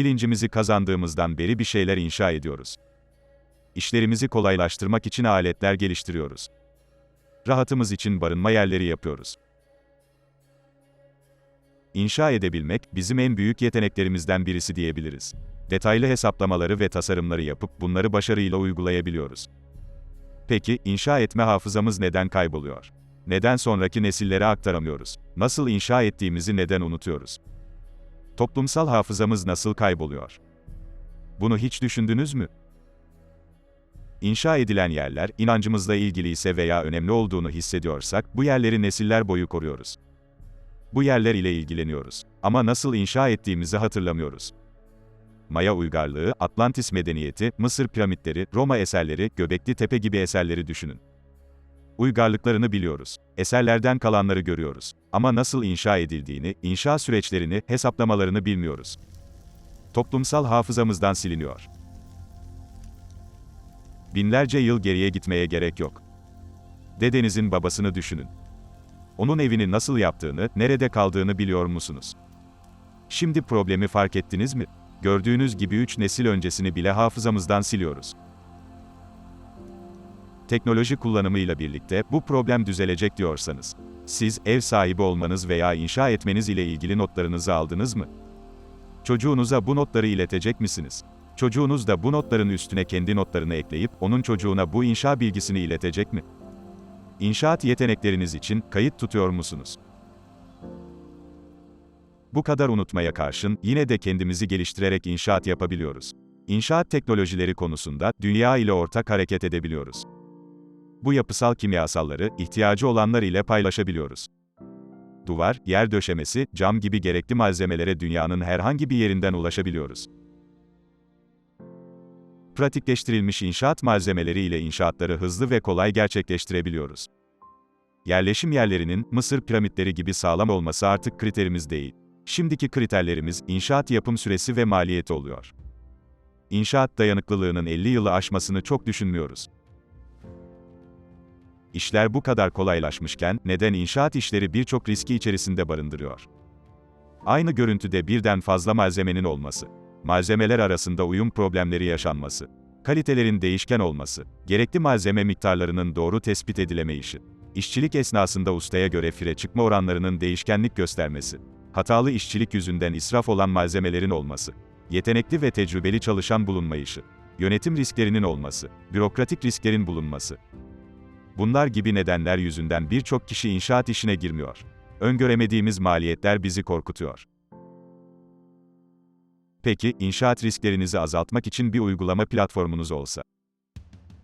Bilincimizi kazandığımızdan beri bir şeyler inşa ediyoruz. İşlerimizi kolaylaştırmak için aletler geliştiriyoruz. Rahatımız için barınma yerleri yapıyoruz. İnşa edebilmek, bizim en büyük yeteneklerimizden birisi diyebiliriz. Detaylı hesaplamaları ve tasarımları yapıp bunları başarıyla uygulayabiliyoruz. Peki, inşa etme hafızamız neden kayboluyor? Neden sonraki nesillere aktaramıyoruz? Nasıl inşa ettiğimizi neden unutuyoruz? Toplumsal hafızamız nasıl kayboluyor? Bunu hiç düşündünüz mü? İnşa edilen yerler, inancımızla ilgili ise veya önemli olduğunu hissediyorsak, bu yerleri nesiller boyu koruyoruz. Bu yerler ile ilgileniyoruz. Ama nasıl inşa ettiğimizi hatırlamıyoruz. Maya uygarlığı, Atlantis medeniyeti, Mısır piramitleri, Roma eserleri, Göbekli Tepe gibi eserleri düşünün. Uygarlıklarını biliyoruz. Eserlerden kalanları görüyoruz. Ama nasıl inşa edildiğini, inşa süreçlerini, hesaplamalarını bilmiyoruz. Toplumsal hafızamızdan siliniyor. Binlerce yıl geriye gitmeye gerek yok. Dedenizin babasını düşünün. Onun evini nasıl yaptığını, nerede kaldığını biliyor musunuz? Şimdi problemi fark ettiniz mi? Gördüğünüz gibi 3 nesil öncesini bile hafızamızdan siliyoruz. Teknoloji kullanımıyla birlikte bu problem düzelecek diyorsanız, siz ev sahibi olmanız veya inşa etmeniz ile ilgili notlarınızı aldınız mı? Çocuğunuza bu notları iletecek misiniz? Çocuğunuz da bu notların üstüne kendi notlarını ekleyip onun çocuğuna bu inşa bilgisini iletecek mi? İnşaat yetenekleriniz için kayıt tutuyor musunuz? Bu kadar unutmaya karşın yine de kendimizi geliştirerek inşaat yapabiliyoruz. İnşaat teknolojileri konusunda dünya ile ortak hareket edebiliyoruz. Bu yapısal kimyasalları ihtiyacı olanlar ile paylaşabiliyoruz. Duvar, yer döşemesi, cam gibi gerekli malzemelere dünyanın herhangi bir yerinden ulaşabiliyoruz. Pratikleştirilmiş inşaat malzemeleri ile inşaatları hızlı ve kolay gerçekleştirebiliyoruz. Yerleşim yerlerinin Mısır piramitleri gibi sağlam olması artık kriterimiz değil. Şimdiki kriterlerimiz inşaat yapım süresi ve maliyeti oluyor. İnşaat dayanıklılığının 50 yılı aşmasını çok düşünmüyoruz. İşler bu kadar kolaylaşmışken neden inşaat işleri birçok riski içerisinde barındırıyor? Aynı görüntüde birden fazla malzemenin olması, malzemeler arasında uyum problemleri yaşanması, kalitelerin değişken olması, gerekli malzeme miktarlarının doğru tespit edilemeyişi, işçilik esnasında ustaya göre fire çıkma oranlarının değişkenlik göstermesi, hatalı işçilik yüzünden israf olan malzemelerin olması, yetenekli ve tecrübeli çalışan bulunmayışı, yönetim risklerinin olması, bürokratik risklerin bulunması. Bunlar gibi nedenler yüzünden birçok kişi inşaat işine girmiyor. Öngöremediğimiz maliyetler bizi korkutuyor. Peki, inşaat risklerinizi azaltmak için bir uygulama platformunuz olsa,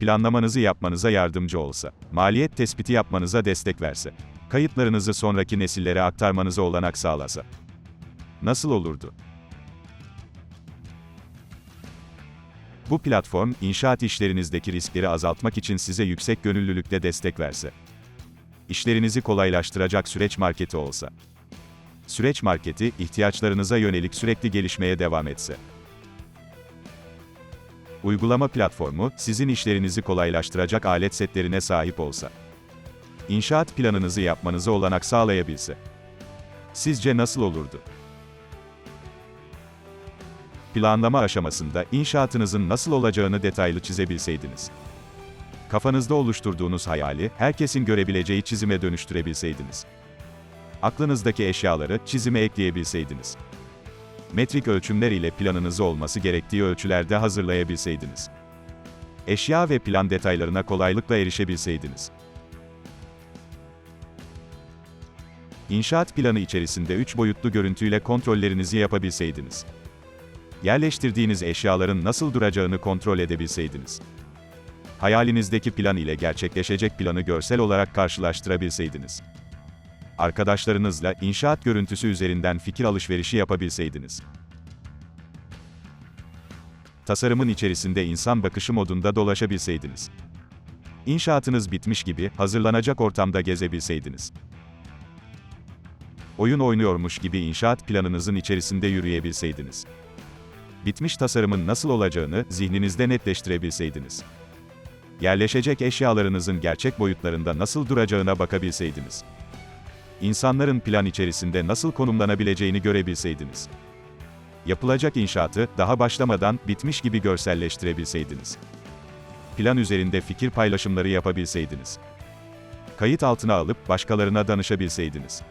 planlamanızı yapmanıza yardımcı olsa, maliyet tespiti yapmanıza destek verse, kayıtlarınızı sonraki nesillere aktarmanıza olanak sağlasa. Nasıl olurdu? Bu platform, inşaat işlerinizdeki riskleri azaltmak için size yüksek gönüllülükle destek verse. İşlerinizi kolaylaştıracak süreç marketi olsa. Süreç marketi, ihtiyaçlarınıza yönelik sürekli gelişmeye devam etse. Uygulama platformu, sizin işlerinizi kolaylaştıracak alet setlerine sahip olsa. İnşaat planınızı yapmanıza olanak sağlayabilse. Sizce nasıl olurdu? Planlama aşamasında inşaatınızın nasıl olacağını detaylı çizebilseydiniz. Kafanızda oluşturduğunuz hayali herkesin görebileceği çizime dönüştürebilseydiniz. Aklınızdaki eşyaları çizime ekleyebilseydiniz. Metrik ölçümler ile planınızı olması gerektiği ölçülerde hazırlayabilseydiniz. Eşya ve plan detaylarına kolaylıkla erişebilseydiniz. İnşaat planı içerisinde 3 boyutlu görüntüyle kontrollerinizi yapabilseydiniz. Yerleştirdiğiniz eşyaların nasıl duracağını kontrol edebilseydiniz. Hayalinizdeki plan ile gerçekleşecek planı görsel olarak karşılaştırabilseydiniz. Arkadaşlarınızla inşaat görüntüsü üzerinden fikir alışverişi yapabilseydiniz. Tasarımın içerisinde insan bakışı modunda dolaşabilseydiniz. İnşaatınız bitmiş gibi hazırlanacak ortamda gezebilseydiniz oyun oynuyormuş gibi inşaat planınızın içerisinde yürüyebilseydiniz. Bitmiş tasarımın nasıl olacağını zihninizde netleştirebilseydiniz. Yerleşecek eşyalarınızın gerçek boyutlarında nasıl duracağına bakabilseydiniz. İnsanların plan içerisinde nasıl konumlanabileceğini görebilseydiniz. Yapılacak inşaatı, daha başlamadan, bitmiş gibi görselleştirebilseydiniz. Plan üzerinde fikir paylaşımları yapabilseydiniz. Kayıt altına alıp, başkalarına danışabilseydiniz.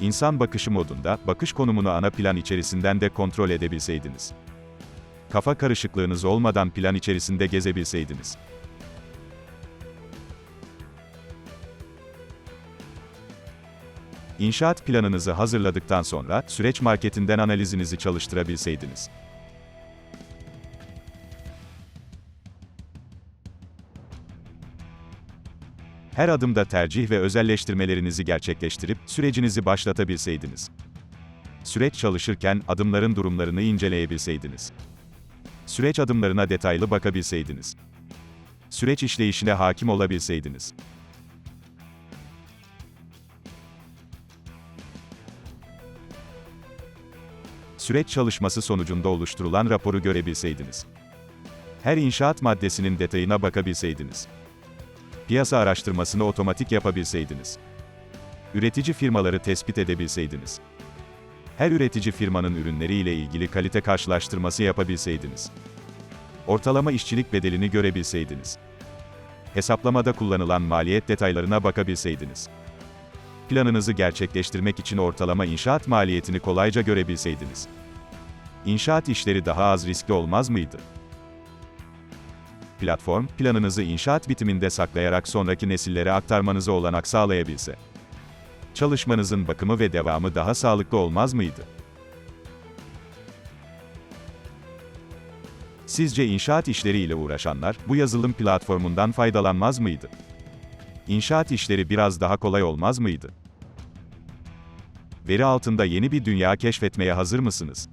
İnsan bakışı modunda, bakış konumunu ana plan içerisinden de kontrol edebilseydiniz. Kafa karışıklığınız olmadan plan içerisinde gezebilseydiniz. İnşaat planınızı hazırladıktan sonra, süreç marketinden analizinizi çalıştırabilseydiniz. Her adımda tercih ve özelleştirmelerinizi gerçekleştirip, sürecinizi başlatabilseydiniz. Süreç çalışırken, adımların durumlarını inceleyebilseydiniz. Süreç adımlarına detaylı bakabilseydiniz. Süreç işleyişine hakim olabilseydiniz. Süreç çalışması sonucunda oluşturulan raporu görebilseydiniz. Her inşaat maddesinin detayına bakabilseydiniz. Piyasa araştırmasını otomatik yapabilseydiniz. Üretici firmaları tespit edebilseydiniz. Her üretici firmanın ürünleri ile ilgili kalite karşılaştırması yapabilseydiniz. Ortalama işçilik bedelini görebilseydiniz. Hesaplamada kullanılan maliyet detaylarına bakabilseydiniz. Planınızı gerçekleştirmek için ortalama inşaat maliyetini kolayca görebilseydiniz. İnşaat işleri daha az riskli olmaz mıydı? Platform, planınızı inşaat bitiminde saklayarak sonraki nesillere aktarmanıza olanak sağlayabilse. Çalışmanızın bakımı ve devamı daha sağlıklı olmaz mıydı? Sizce inşaat işleriyle uğraşanlar, bu yazılım platformundan faydalanmaz mıydı? İnşaat işleri biraz daha kolay olmaz mıydı? Veri altında yeni bir dünya keşfetmeye hazır mısınız?